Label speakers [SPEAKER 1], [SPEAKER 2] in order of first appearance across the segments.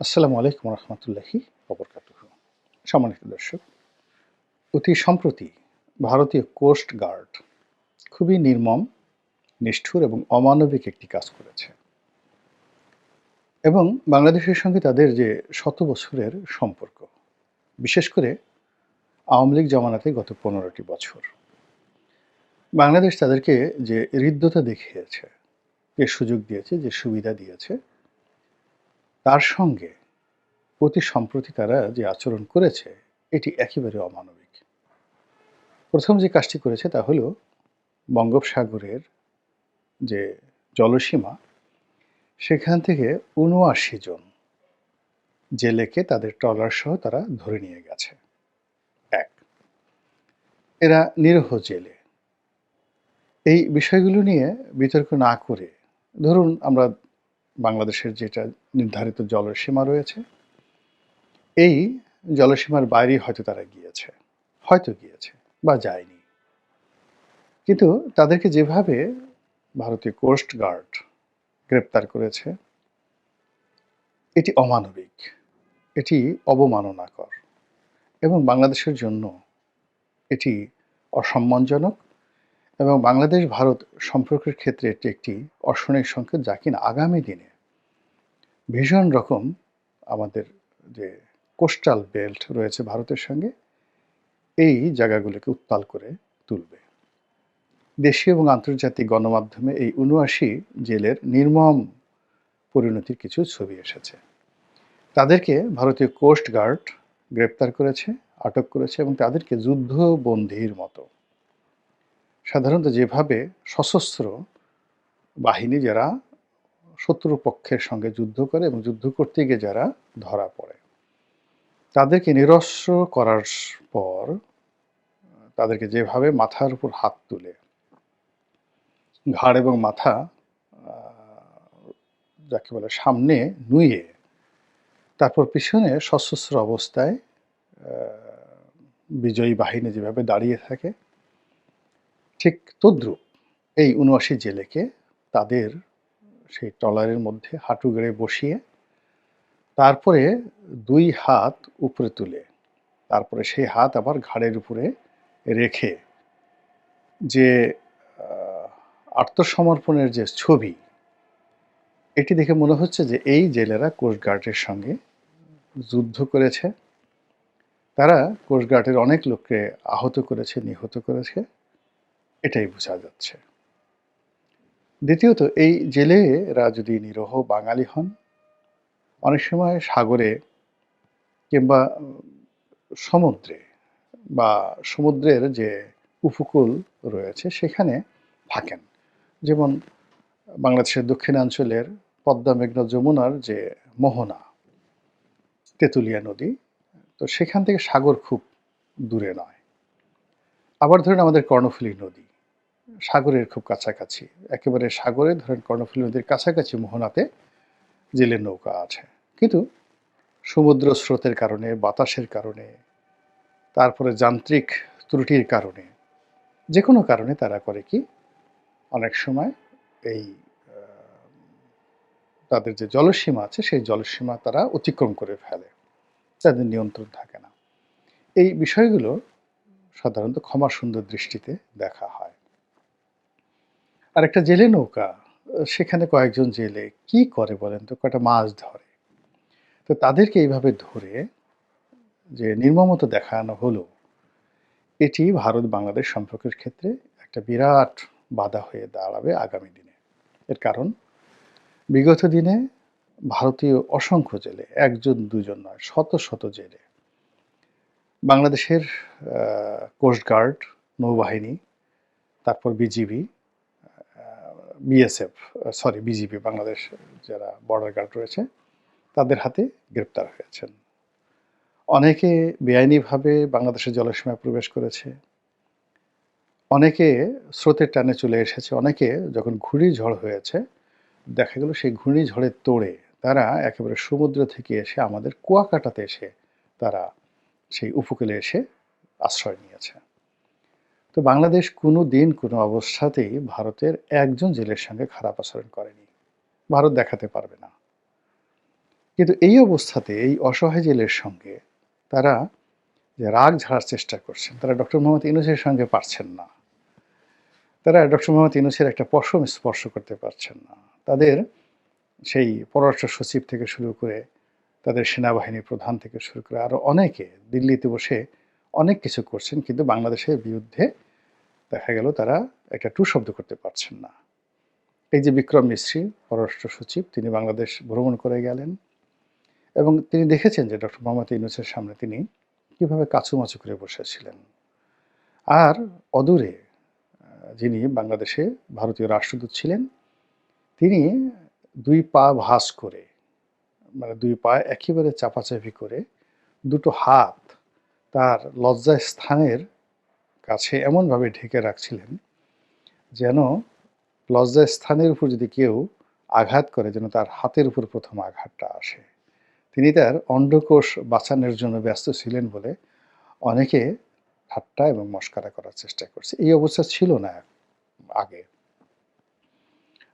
[SPEAKER 1] আসসালামু আলাইকুম রহমতুল্লাহি অবরকাতুহ সম্মানিত দর্শক, অতি সম্প্রতি ভারতীয় কোস্ট গার্ড খুবই নির্মম, নিষ্ঠুর এবং অমানবিক একটি কাজ করেছে। এবং বাংলাদেশের সঙ্গে তাদের যে শত বছরের সম্পর্ক, বিশেষ করে আওয়ামী লীগ জমানাতে গত পনেরোটি বছর, বাংলাদেশ তাদেরকে যে হৃদ্যতা দেখিয়েছে, যে সুযোগ দিয়েছে, যে সুবিধা দিয়েছে তার সঙ্গে অতি সম্প্রতি তারা যে আচরণ করেছে, এটি একেবারে অমানবিক। প্রথম যে কাজটি করেছে তা হলো বঙ্গোপসাগরের যে জলসীমা, সেখান থেকে উনআশি জন জেলেকে তাদের ট্রলার সহ তারা ধরে নিয়ে গেছে। এক, এরা নিরহ জেলে। এই বিষয়গুলো নিয়ে বিতর্ক না করে, ধরুন আমরা বাংলাদেশের যেটা নির্ধারিত জলসীমা রয়েছে, এই জলসীমার বাইরে হয়তো তারা গিয়েছে, হয়তো গিয়েছে বা যায়নি। কিন্তু তাদেরকে যেভাবে ভারতীয় কোস্ট গার্ড গ্রেপ্তার করেছে, এটি অমানবিক, এটি অবমাননাকর এবং বাংলাদেশের জন্য এটি অসম্মানজনক এবং বাংলাদেশ, ভারত সম্পর্কের ক্ষেত্রে এটি একটি অর্শনের সংকেত যা কিনা আগামী দিনে ভীষণ রকম আমাদের যে কোস্টাল বেল্ট রয়েছে ভারতের সঙ্গে, এই জায়গাগুলোকে উত্তাল করে তুলবে। দেশীয় এবং আন্তর্জাতিক গণমাধ্যমে এই উনআশি জেলের নির্মম পরিণতির কিছু ছবি এসেছে। তাদেরকে ভারতীয় কোস্ট গার্ড গ্রেপ্তার করেছে, আটক করেছে এবং তাদেরকে যুদ্ধবন্দির মতো সাধারণত যেভাবে সশস্ত্র বাহিনী যারা শত্রু পক্ষের সঙ্গে যুদ্ধ করে এবং যুদ্ধ করতে গিয়ে যারা ধরা পড়ে, তাদেরকে নিরস্ত্র করার পর তাদেরকে যেভাবে মাথার উপর হাত তুলে, ঘাড় এবং মাথা যাকে বলে সামনে নুয়ে, তারপর পিছনে সশস্ত্র অবস্থায় বিজয়ী বাহিনী যেভাবে দাঁড়িয়ে থাকে ঠিক তদ্রুপ। এই উনআশি জেলেকে তাদের সেই ট্রলারের মধ্যে হাঁটু গেড়ে বসিয়ে তারপরে দুই হাত উপরে তুলে, তারপরে সেই হাত আবার ঘাড়ের উপরে রেখে যে আত্মসমর্পণের যে ছবি, এটি দেখে মনে হচ্ছে যে এই জেলেরা কোস্টগার্ডের সঙ্গে যুদ্ধ করেছে। তারা কোস্টগার্ডের অনেক লোককে আহত করেছে, নিহত করেছে। এটাই বোঝা যাচ্ছে। দ্বিতীয়ত, এই জেলেরা যদি নিরহ বাঙালি হন। অনেক সময় সাগরে কিংবা সমুদ্রে বা সমুদ্রের যে উপকূল রয়েছে, সেখানে থাকেন। যেমন বাংলাদেশের দক্ষিণাঞ্চলের পদ্মা মেঘনা যমুনার যে মোহনা, তেঁতুলিয়া নদী, তো সেখান থেকে সাগর খুব দূরে নয়। আবার ধরেন আমাদের কর্ণফুলী নদী। সাগরের খুব কাছাকাছি। একেবারে সাগরে, ধরেন কর্ণফুলী নদীর কাছাকাছি মোহনাতে জেলের নৌকা আছে। কিন্তু সমুদ্র স্রোতের কারণে, বাতাসের কারণে, তারপরে যান্ত্রিক ত্রুটির কারণে যে কোনো কারণে তারা করে কি, অনেক সময় এই তাদের যে জলসীমা আছে, সেই জলসীমা তারা অতিক্রম করে ফেলে। তাদের নিয়ন্ত্রণ থাকে না। এই বিষয়গুলো সাধারণত ক্ষমা সুন্দর দৃষ্টিতে দেখা হয়। আর একটা জেলে নৌকা, সেখানে কয়েকজন জেলে কি করে বলেন তো? কয়টা মাছ ধরে। তো তাদেরকে এইভাবে ধরে যে নির্মমতা দেখানো হলো, এটি ভারত বাংলাদেশ সম্পর্কের ক্ষেত্রে একটা বিরাট বাধা হয়ে দাঁড়াবে আগামী দিনে। এর কারণ, বিগত দিনে ভারতীয় অসংখ্য জেলে, একজন, দুজন নয়, শত শত জেলে, বাংলাদেশের কোস্টগার্ড, নৌবাহিনী, তারপর BGB BSF sorry BGP Bangladesh যারা বর্ডার গার্ড রয়েছে, তাদের হাতে গ্রেপ্তার হয়েছেন। অনেকে বেআইনিভাবে বাংলাদেশের জলসীমায় প্রবেশ করেছে। অনেকে স্রোতের টানে চলে এসেছে। অনেকে যখন ঘূর্ণিঝড় হয়েছে, দেখা গেল সেই ঘূর্ণিঝড়ের তোড়ে তারা একেবারে সমুদ্র থেকে এসে আমাদের কুয়াকাটাতে এসে তারা সেই উপকূলে এসে আশ্রয় নিয়েছে। তো বাংলাদেশ কোনো দিন কোনো অবস্থাতেই ভারতের একজন জেলের সঙ্গে খারাপ আচরণ করেনি। ভারত দেখাতে পারবে না। কিন্তু এই অবস্থাতে এই অসহায় জেলের সঙ্গে তারা যে রাগ ঝাড়ার চেষ্টা করছেন, তারা ডক্টর মোহাম্মদ ইউনুসের সঙ্গে পারছেন না। তারা ডক্টর মোহাম্মদ ইউনুসের একটা পশম স্পর্শ করতে পারছেন না। তাদের সেই পররাষ্ট্র সচিব থেকে শুরু করে তাদের সেনাবাহিনী প্রধান থেকে শুরু করে আরও অনেকে দিল্লিতে বসে অনেক কিছু করছেন, কিন্তু বাংলাদেশের বিরুদ্ধে দেখা গেল তারা একটা টু শব্দ করতে পারছেন না। এই যে বিক্রম মিশ্রি পররাষ্ট্র সচিব, তিনি বাংলাদেশ ভ্রমণ করে গেলেন এবং তিনি দেখেছেন যে ডক্টর মোহাম্মদ ইউনুসের সামনে তিনি কীভাবে কাছুমাচু করে বসেছিলেন। আর অদূরে যিনি বাংলাদেশে ভারতীয় রাষ্ট্রদূত ছিলেন, তিনি দুই পা ভাস করে মানে দুই পা একেবারে চাপাচাপি করে দুটো হাত তার লজ্জা স্থানের কাছে এমনভাবে ঢেকে রাখছিলেন যেন লজ্জা স্থানের উপর যদি কেউ আঘাত করে, যেন তার হাতের উপর প্রথম আঘাতটা আসে। তিনি তার অন্ডকোষ বাঁচানোর জন্য ব্যস্ত ছিলেন বলে অনেকে ঠাট্টা এবং মস্কারা করার চেষ্টা করছে। এই অবস্থা ছিল না আগে।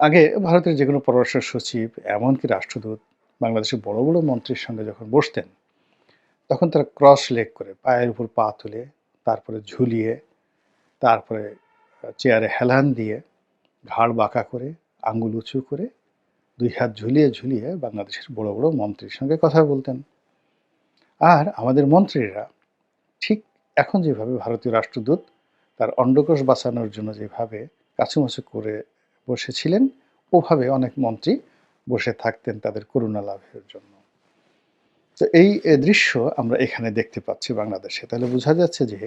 [SPEAKER 1] আগে ভারতের যে কোনো পররাষ্ট্র সচিব, এমনকি রাষ্ট্রদূত, বাংলাদেশের বড় বড় মন্ত্রীর সঙ্গে যখন বসতেন, তখন তারা ক্রস লেগ করে পায়ের উপর পা তুলে তারপরে ঝুলিয়ে, তারপরে চেয়ারে হেলান দিয়ে ঘাড় বাঁকা করে, আঙ্গুল উঁচু করে দুই হাত ঝুলিয়ে ঝুলিয়ে বাংলাদেশের বড় বড় মন্ত্রীর সঙ্গে কথা বলতেন। আর আমাদের মন্ত্রীরা ঠিক এখন যেভাবে ভারতীয় রাষ্ট্রদূত তার অন্ডকোষ বাঁচানোর জন্য যেভাবে কাছুমাছু করে বসেছিলেন, ওভাবে অনেক মন্ত্রী বসে থাকতেন তাদের করুণা লাভের জন্য। তো এই দৃশ্য আমরা এখানে দেখতে পাচ্ছি বাংলাদেশে। তাহলে বোঝা যাচ্ছে যে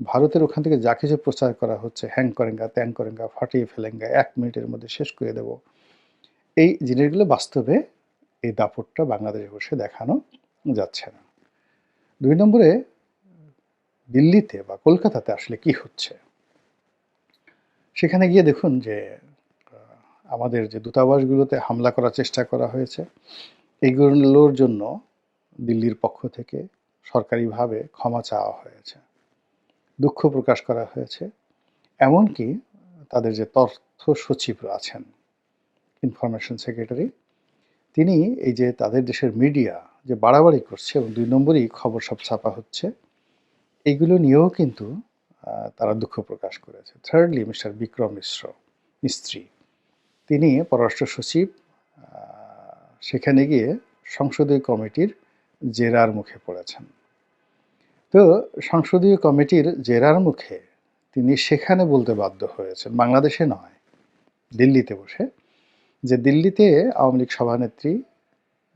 [SPEAKER 1] ভারতের ওখান থেকে যা কিছু প্রচার করা হচ্ছে, হ্যাং করেঙ্গা, ত্যাং করেঙ্গা, ফাটিয়ে ফেলেঙ্গা, এক মিনিটের মধ্যে শেষ করে দেব। এই জিনিসগুলো বাস্তবে এই দাপটটা বাংলাদেশে বসে দেখানো যাচ্ছে না। দুই নম্বরে, দিল্লিতে বা কলকাতাতে আসলে কি হচ্ছে? সেখানে গিয়ে দেখুন যে আমাদের যে দূতাবাসগুলোতে হামলা করার চেষ্টা করা হয়েছে এইগুলোর জন্য দিল্লির পক্ষ থেকে সরকারিভাবে ক্ষমা চাওয়া হয়েছে, দুঃখ প্রকাশ করা হয়েছে। এমনকি তাদের যে তথ্য সচিব আছেন, ইনফরমেশন সেক্রেটারি, তিনি এই যে তাদের দেশের মিডিয়া যে বাড়াবাড়ি করছে এবং দুই নম্বরই খবর সব ছাপা হচ্ছে, এইগুলো নিয়েও কিন্তু তারা দুঃখ প্রকাশ করেছে। থার্ডলি মিস্টার বিক্রম মিশ্র মিস্ত্রি, তিনি পররাষ্ট্র সচিব সেখানে গিয়ে সংসদীয় কমিটির জেরার মুখে পড়েছেন। তো সংসদীয় কমিটির জেরার মুখে তিনি সেখানে বলতে বাধ্য হয়েছেন, বাংলাদেশে নয়, দিল্লিতে বসে, যে দিল্লিতে আওয়ামী লীগ সভানেত্রী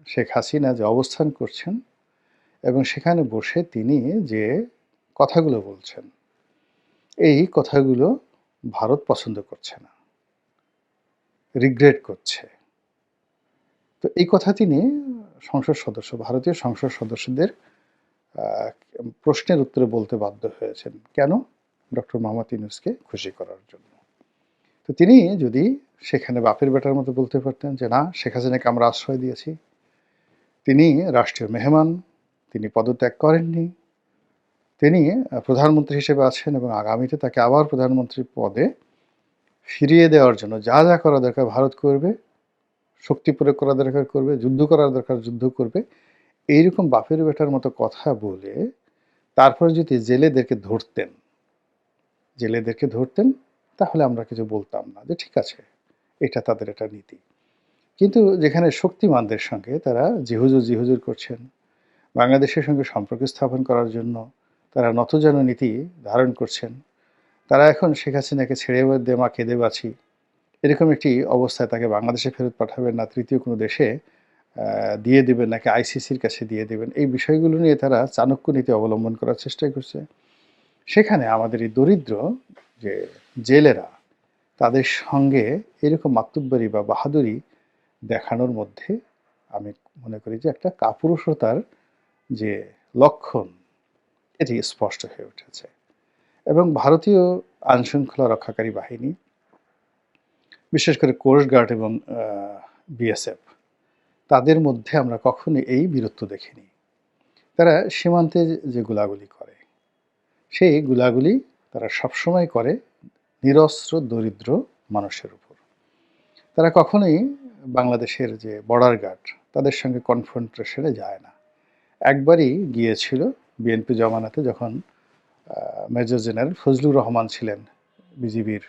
[SPEAKER 1] শেখ হাসিনা যে অবস্থান করছেন এবং সেখানে বসে তিনি যে কথাগুলো বলছেন, এই কথাগুলো ভারত পছন্দ করছে না রিগ্রেট করছে। তো এই কথা তিনি সংসদ সদস্য, ভারতীয় সংসদ সদস্যদের প্রশ্নের উত্তরে বলতে বাধ্য হয়েছেন। কেন? ডক্টর মোহাম্মদ ইউনুসকে খুশি করার জন্য। তো তিনি যদি সেখানে বাপের বেটার মতো বলতে পারতেন যে, না, শেখ হাসিনাকে আমরা আশ্রয় দিয়েছি। তিনি রাষ্ট্রীয় মেহমান, তিনি পদত্যাগ করেননি। তিনি প্রধানমন্ত্রী হিসেবে আছেন এবং আগামীতে তাকে আবার প্রধানমন্ত্রী পদে ফিরিয়ে দেওয়ার জন্য যা যা করা দরকার ভারত করবে শক্তি প্রয়োগ করা দরকার করবে, যুদ্ধ করার দরকার, যুদ্ধ করবে। এইরকম বাপের বেটার মতো কথা বলে তারপরে যদি জেলেদেরকে ধরতেন জেলেদেরকে ধরতেন, তাহলে আমরা কিছু বলতাম না যে ঠিক আছে, এটা তাদের একটা নীতি। কিন্তু যেখানে শক্তিমানদের সঙ্গে তারা জিহুজুর জিহুজুর করছেন, বাংলাদেশের সঙ্গে সম্পর্ক স্থাপন করার জন্য তারা নতজান নীতি ধারণ করছেন, তারা এখন শেখ হাসিনাকে ছেড়ে দে মা কেঁদে বাছি এরকম একটি অবস্থায় তাকে বাংলাদেশে ফেরত পাঠাবেন না, তৃতীয় কোনো দেশে দিয়ে দেবেন নাকি আইসিসির কাছে দিয়ে দেবেন। এই বিষয়গুলো নিয়ে তারা চাণক্য নীতি অবলম্বন করার চেষ্টা করছে। সেখানে আমাদের এই দরিদ্র যে জেলেরা, তাদের সঙ্গে এরকম মাতুব্বরি বা বাহাদুরি দেখানোর মধ্যে আমি মনে করি যে একটা কাপুরুষতার যে লক্ষণ, এটি স্পষ্ট হয়ে উঠেছে। এবং ভারতীয় আইনশৃঙ্খলা রক্ষাকারী বাহিনী বিশেষ করে কোস্ট গার্ড এবং বিএসএফ তাদের মধ্যে আমরা কখনোই এই বীরত্ব দেখিনি। তারা সীমান্তে যে গুলাগুলি করে, সেই গুলাগুলি তারা সবসময় করে নিরস্ত্র, দরিদ্র মানুষের উপর। তারা কখনোই বাংলাদেশের যে বর্ডার গার্ড তাদের সঙ্গে কনফ্রন্টেশনে যায় না। একবারই গিয়েছিল বিএনপি জমানাতে যখন মেজর জেনারেল ফজলুর রহমান ছিলেন, বিজিবির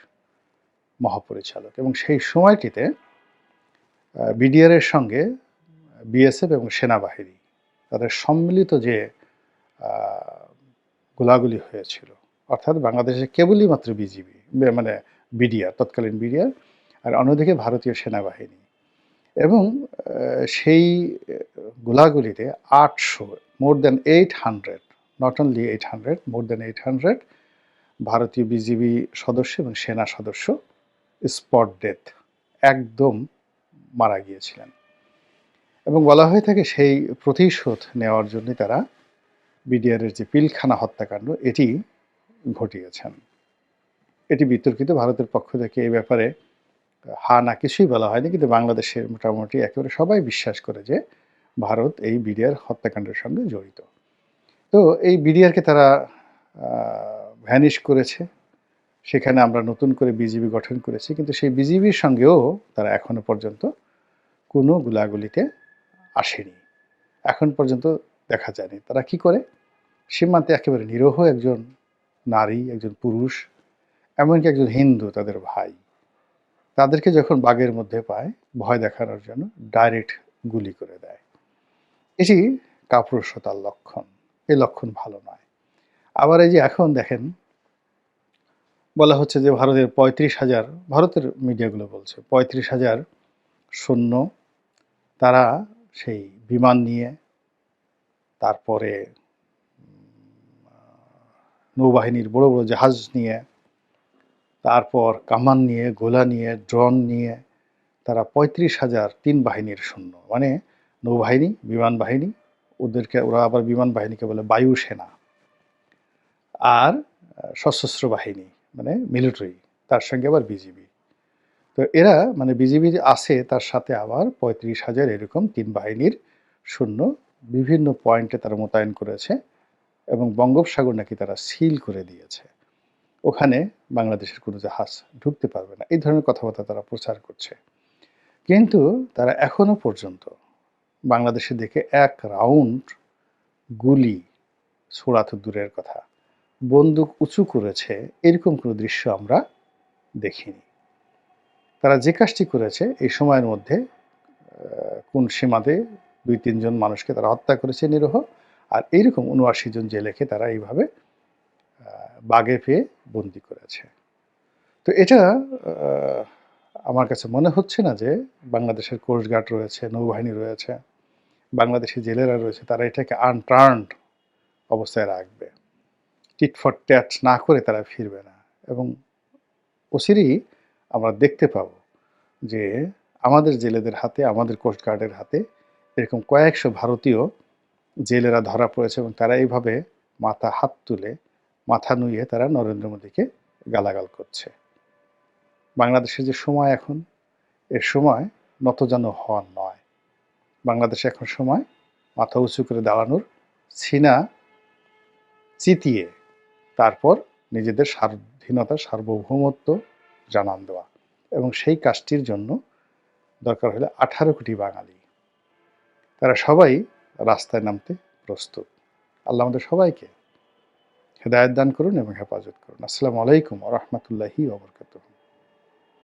[SPEAKER 1] মহাপরিচালক। এবং সেই সময়টিতে বিডিআর এর সঙ্গে বিএসএফ এবং সেনাবাহিনী, তাদের সম্মিলিত যে গোলাগুলি হয়েছিল, অর্থাৎ বাংলাদেশে কেবলই মাত্র বিজিবি মানে বিডিআর তৎকালীন বিডিআর আর অন্যদিকে ভারতীয় সেনাবাহিনী। এবং সেই গোলাগুলিতে আটশো, more than eight hundred, not only eight hundred, more than eight hundred ভারতীয় বিজিবি সদস্য এবং সেনা সদস্য স্পট ডেথ, একদম মারা গিয়েছিলেন। এবং বলা হয়ে থাকে সেই প্রতিশোধ নেওয়ার জন্য তারা বিডিআরের যে পিলখানা হত্যাকাণ্ড, এটি ঘটিয়েছেন। এটি বিতর্কিত, ভারতের পক্ষ থেকে এই ব্যাপারে হা না কিছুই বলা হয়নি, কিন্তু বাংলাদেশের মোটামুটি একেবারে সবাই বিশ্বাস করে যে ভারত এই বিডিআর হত্যাকাণ্ডের সঙ্গে জড়িত। তো এই বিডিআরকে তারা ভ্যানিশ করেছে। সেখানে আমরা নতুন করে বিজিবি গঠন করেছি, কিন্তু সেই বিজিবির সঙ্গেও তারা এখনও পর্যন্ত কোনো গুলাগুলিতে আসেনি। এখন পর্যন্ত দেখা যায়নি। তারা কি করে? সীমান্তে একেবারে নিরহ একজন নারী, একজন পুরুষ, এমনকি একজন হিন্দু তাদের ভাই, তাদেরকে যখন বাঘের মধ্যে পায়, ভয় দেখানোর জন্য ডাইরেক্ট গুলি করে দেয়। এটি কাপুরুষতার লক্ষণ। এই লক্ষণ ভালো নয়। আবার এই যে এখন দেখেন বলা হচ্ছে যে ভারতের পঁয়ত্রিশ হাজার, ভারতের মিডিয়াগুলো বলছে, পঁয়ত্রিশ হাজার সৈন্য তারা সেই বিমান নিয়ে তারপরে নৌবাহিনীর বড় বড় জাহাজ নিয়ে, তারপর কামান নিয়ে, গোলা নিয়ে, ড্রোন নিয়ে তারা পঁয়ত্রিশ হাজার তিন বাহিনীর সৈন্য। মানে নৌবাহিনী, বিমান বাহিনী, ওদেরকে ওরা আবার বিমান বাহিনীকে বলে বায়ুসেনা আর সশস্ত্র বাহিনী। মানে মিলিটারি তার সঙ্গে আবার বিজিবি তো এরা মানে বিজিবি আছে, তার সাথে আবার পঁয়ত্রিশ হাজার এরকম তিন বাহিনীর শূন্য বিভিন্ন পয়েন্টে তারা মোতায়েন করেছে এবং বঙ্গোপসাগর নাকি তারা সিল করে দিয়েছে। ওখানে বাংলাদেশের কোনো জাহাজ ঢুকতে পারবে না। এই ধরনের কথাবার্তা তারা প্রচার করছে। কিন্তু তারা এখনও পর্যন্ত বাংলাদেশে দেখে এক রাউন্ড গুলি ছোড়া তো দূরের কথা। বন্দুক উঁচু করেছে, এরকম কোনো দৃশ্য আমরা দেখিনি। তারা যে কাজটি করেছে, এই সময়ের মধ্যে কোন সীমাতে দুই, তিনজন মানুষকে তারা হত্যা করেছে নিরহ, আর এইরকম উনআশি জন জেলেকে তারা এইভাবে বাগে পেয়ে বন্দি করেছে। তো এটা আমার কাছে মনে হচ্ছে না যে বাংলাদেশের কোস্টগার্ড রয়েছে, নৌবাহিনী রয়েছে, বাংলাদেশি জেলেরা রয়েছে, তারা এটাকে আনটার্নড অবস্থায় রাখবে। টিট ফর ট্যাট না করে তারা ফিরবে না। এবং অচিরেই আমরা দেখতে পাব যে আমাদের জেলেদের হাতে, আমাদের কোস্টগার্ডের হাতে এরকম কয়েকশো ভারতীয় জেলেরা ধরা পড়েছে এবং তারা এইভাবে মাথা হাত তুলে, মাথা নুয়ে তারা নরেন্দ্র মোদীকে গালাগাল করছে। বাংলাদেশের যে সময় এখন, এর সময় নতজানু হওয়ার নয়। বাংলাদেশে এখন সময় মাথা উঁচু করে দাঁড়ানোর, সিনা চিতিয়ে তারপর নিজেদের স্বাধীনতা সার্বভৌমত্ব জানান দেওয়া। এবং সেই কাজটির জন্য দরকার হলে আঠারো কোটি বাঙালি। তারা সবাই রাস্তায় নামতে প্রস্তুত। আল্লাহ আমাদের সবাইকে হেদায়ত দান করুন এবং হেফাজত করুন। আসসালামু আলাইকুম রহমতুল্লাহি ওবরকাতুহ